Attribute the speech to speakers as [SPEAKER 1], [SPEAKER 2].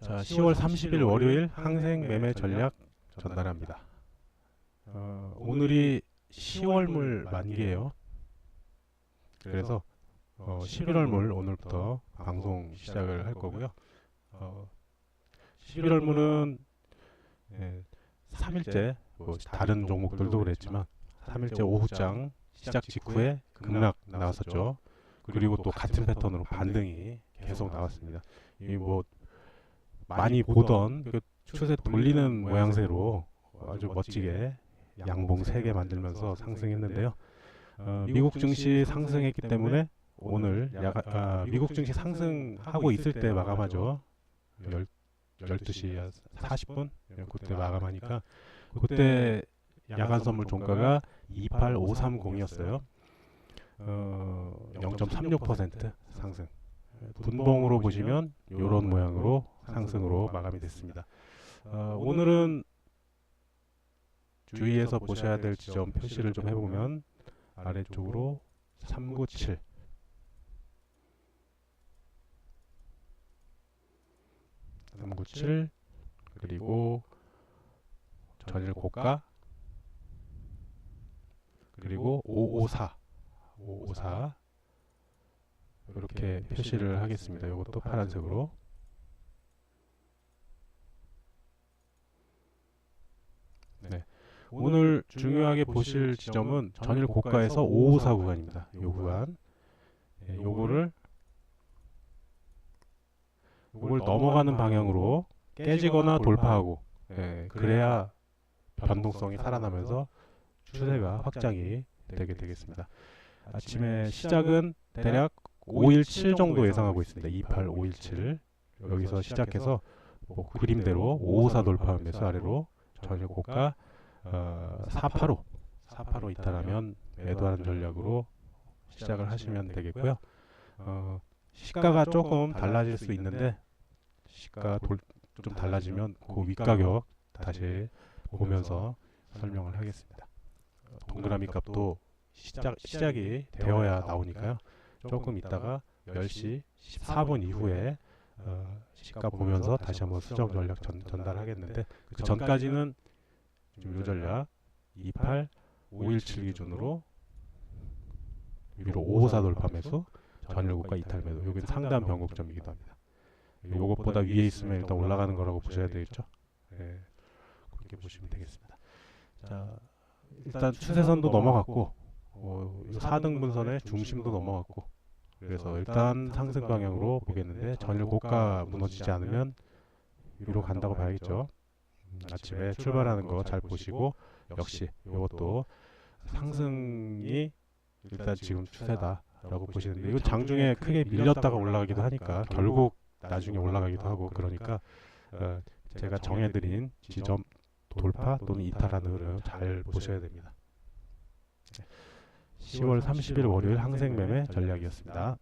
[SPEAKER 1] 자, 10월 30일 월요일 항생 매매 전략 전달합니다. 어, 오늘이 10월물 만기예요. 그래서 어, 11월물 오늘부터 방송 시작을 할 거고요. 어, 11월물은 예, 3일째 뭐 다른 종목들도 그랬지만 3일째 오후장 시작 직후에 급락 나왔었죠. 그리고 또 같은 패턴으로 반등이 계속 나왔습니다. 이뭐 많이 보던 그 추세 돌리는 모양새로 아주 멋지게 양봉 3개 만들면서 상승했는데요. 어, 미국 증시 상승했기 때문에 오늘 야가, 아, 미국 증시 상승하고 있을 때 마감하죠. 10, 12시 40분 그때 마감하니까 그때 야간 선물 종가가 28530이었어요. 어, 0.36% 상승. 분봉으로 보시면 이런 모양으로 상승으로 마감이 됐습니다. 어, 오늘은 주의해서 보셔야 될 지점 표시를 좀 해보면 아래쪽으로 397 397 그리고 전일 고가 그리고 554 554 이렇게 표시를 하겠습니다. 이것도 파란색으로 네. 오늘 중요하게 보실 지점은 전일 고가에서 554 구간입니다. 이 구간 네, 요거를 요걸 넘어가는 방향으로 깨지거나 돌파하고 예, 그래야 변동성이 살아나면서 추세가 확장이 되게 되겠습니다. 아침에 시작은 대략 517 정도 예상하고 있습니다. 28, 517 여기서 시작해서 뭐 그림대로 554 돌파하면서 아래로 전일 고가 어, 485 485 이탈하면 매도하는 전략으로 시작을 하시면 되겠고요. 어, 시가가 조금 달라질 수 있는데 시가 돌, 좀 달라지면 그 윗가격 다시 보면서 설명을 하겠습니다. 어, 동그라미 값도 시작, 시작이 되어야 나오니까요. 조금 있다가 10시 14분 이후에 어, 시가 보면서 다시 한번 수정 전략 전, 전달하겠는데 그 전까지는 지금 요 전략 28, 517 기준으로 위로 554 돌파 매수, 전일 고가 이탈 매도. 여기는 상단 변곡점이기도 합니다. 요것보다 위에 있으면 일단 올라가는 거라고 보셔야 되겠죠. 예, 그렇게 보시면 되겠습니다. 자, 일단 추세선도 넘어갔고 어, 4등 분선의 중심도 넘어갔고 그래서 일단 상승 방향으로 보겠는데 전일 고가 무너지지 않으면 위로 간다고 봐야겠죠. 음, 아침에 출발하는 거 잘 보시고 역시 이것도 상승이 일단 지금 추세다라고 보시는데 이거 장중에 크게 밀렸다가 올라가기도 하니까 결국 나중에 올라가기도 하고 그러니까 어, 제가 정해드린 지점 돌파 또는 이탈하는 흐름 잘 보셔야 됩니다. 10월 30일 월요일 항생매매 전략이었습니다.